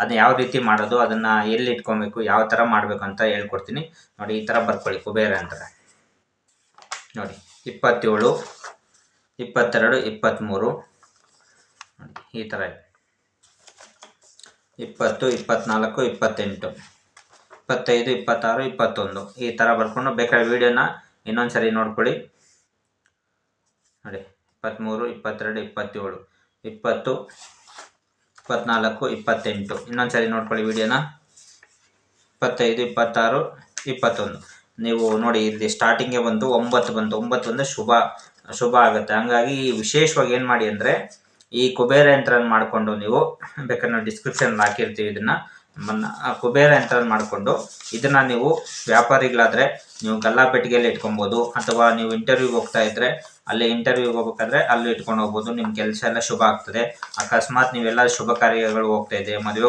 ಅದನ್ನ ಯಾವ ರೀತಿ ಮಾಡೋದು, ಅದನ್ನು ಎಲ್ಲಿ ಇಟ್ಕೊಬೇಕು, ಯಾವ ಥರ ಮಾಡಬೇಕು ಅಂತ ಹೇಳ್ಕೊಡ್ತೀನಿ. ನೋಡಿ, ಈ ಥರ ಬರ್ಕೊಳ್ಳಿ ಕುಬೇರ ಅಂತಾರೆ. ನೋಡಿ, ಇಪ್ಪತ್ತೇಳು, ಇಪ್ಪತ್ತೆರಡು ಇಪ್ಪತ್ತ್ಮೂರು ಈ ಥರ ಇಪ್ಪತ್ತು, ಇಪ್ಪತ್ನಾಲ್ಕು, ಇಪ್ಪತ್ತೆಂಟು. ಇಪ್ಪತ್ತೈದು, ಇಪ್ಪತ್ತಾರು, ಇಪ್ಪತ್ತೊಂದು. ಈ ಥರ ಬರ್ಕೊಂಡು ಬೇಕಾದ್ರೆ ವಿಡಿಯೋನ ಇನ್ನೊಂದು ಸರಿ ನೋಡ್ಕೊಳ್ಳಿ. ನೋಡಿ ಇಪ್ಪತ್ತ್ಮೂರು ಇಪ್ಪತ್ತೆರಡು, ಇಪ್ಪತ್ತೇಳು. ಇಪ್ಪತ್ತು ಇಪ್ಪತ್ತ್ನಾಲ್ಕು ಇಪ್ಪತ್ತೆಂಟು. ಇನ್ನೊಂದು ಸಾರಿ ನೋಡ್ಕೊಳ್ಳಿ ವಿಡಿಯೋನ. ಇಪ್ಪತ್ತೈದು, ಇಪ್ಪತ್ತಾರು, ಇಪ್ಪತ್ತೊಂದು. ನೀವು ನೋಡಿ, ಇಲ್ಲಿ ಸ್ಟಾರ್ಟಿಂಗ್ಗೆ ಬಂದು ಒಂಬತ್ತು ಬಂತು ಒಂಬತ್ತು ಬಂದು ಶುಭ ಶುಭ ಆಗುತ್ತೆ. ಹಂಗಾಗಿ ವಿಶೇಷವಾಗಿ ಏನು ಮಾಡಿ ಅಂದರೆ, ಈ ಕುಬೇರ ಯಂತ್ರ ಮಾಡಿಕೊಂಡು ನೀವು, ಬೇಕಾದ್ರೆ ನಾವು ಡಿಸ್ಕ್ರಿಪ್ಷನ್ ಹಾಕಿರ್ತೀವಿ ಇದನ್ನು. ಕುಬೇರ ಯಂತ್ರ ಮಾಡಿಕೊಂಡು ಇದನ್ನು ನೀವು ವ್ಯಾಪಾರಿಗಳಾದರೆ, ನೀವು ಗಲ್ಲಾಪೆಟ್ಟಿಗೆಯಲ್ಲಿ ಇಟ್ಕೊಬೋದು, ಅಥವಾ ನೀವು ಇಂಟರ್ವ್ಯೂಗೆ ಹೋಗ್ತಾ ಇದ್ದರೆ ಅಲ್ಲಿ ಇಂಟರ್ವ್ಯೂಗೆ ಹೋಗ್ಬೇಕಾದ್ರೆ ಅಲ್ಲಿ ಇಟ್ಕೊಂಡು ಹೋಗ್ಬೋದು ನಿಮ್ಮ ಕೆಲಸ ಎಲ್ಲ ಶುಭ ಆಗ್ತದೆ. ಅಕಸ್ಮಾತ್ ನೀವೆಲ್ಲ ಶುಭ ಕಾರ್ಯಗಳು ಹೋಗ್ತಾ ಇದೆ ಮದುವೆ